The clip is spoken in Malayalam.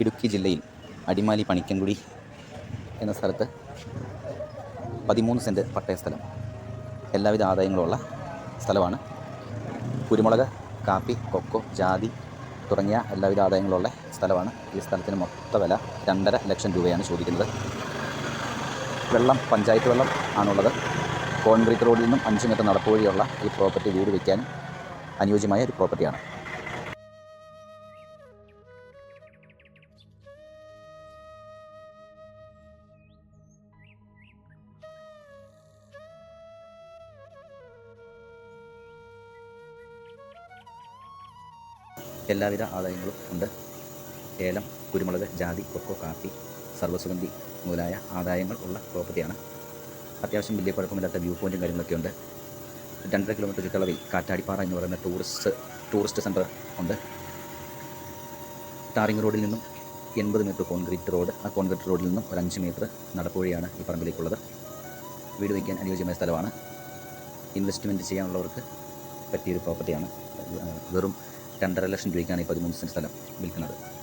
ഇടുക്കി ജില്ലയിൽ അടിമാലി പണിക്കൻകുടി എന്ന സ്ഥലത്ത് പതിമൂന്ന് സെന്റ് പട്ടയ സ്ഥലം എല്ലാവിധ ആദായങ്ങളുള്ള സ്ഥലമാണ്. കുരുമുളക് കാപ്പി കൊക്കോ ജാതി തുടങ്ങിയ എല്ലാവിധ ആദായങ്ങളുള്ള സ്ഥലമാണ്. ഈ സ്ഥലത്തിന് മൊത്ത വില രണ്ടര ലക്ഷം രൂപയാണ് ചോദിക്കുന്നത്. വെള്ളം പഞ്ചായത്ത് വെള്ളം ആണുള്ളത്. കോൺക്രീറ്റ് റോഡിൽ നിന്നും അഞ്ച് മീറ്റർ നടപ്പ് വഴിയുള്ള ഈ പ്രോപ്പർട്ടി വീട് വയ്ക്കാൻ അനുയോജ്യമായ ഒരു പ്രോപ്പർട്ടിയാണ്. എല്ലാവിധ ആദായങ്ങളും ഉണ്ട്. ഏലം കുരുമുളക് ജാതി കൊക്കോ കാപ്പി സർവസുഗന്ധി മുതലായ ആദായങ്ങൾ ഉള്ള പ്രോപ്പർട്ടിയാണ് അത്യാവശ്യം വലിയ കുഴപ്പമില്ലാത്ത വ്യൂ പോയിന്റും കാര്യങ്ങളൊക്കെ ഉണ്ട്. രണ്ടര കിലോമീറ്റർ ചുറ്റളവിൽ കാറ്റാടിപ്പാറ എന്ന് പറയുന്ന ടൂറിസ്റ്റ് ടൂറിസ്റ്റ് സെന്റർ ഉണ്ട്. ടാറിംഗ് റോഡിൽ നിന്നും എൺപത് മീറ്റർ കോൺക്രീറ്റ് റോഡ് ആ കോൺക്രീറ്റ് റോഡിൽ നിന്നും ഒരു അഞ്ച് മീറ്റർ നടപ്പുഴയാണ് ഈ പറമ്പിലേക്കുള്ളത്. വീട് വയ്ക്കാൻ അനുയോജ്യമായ സ്ഥലമാണ്. ഇൻവെസ്റ്റ്മെന്റ് ചെയ്യാനുള്ളവർക്ക് പറ്റിയൊരു പ്രോപ്പർട്ടിയാണ് വെറും രണ്ടര ലക്ഷം രൂപയ്ക്കാണ് ഈ പതിമൂന്ന് സെന്റ് സ്ഥലം വിൽക്കുന്നത്.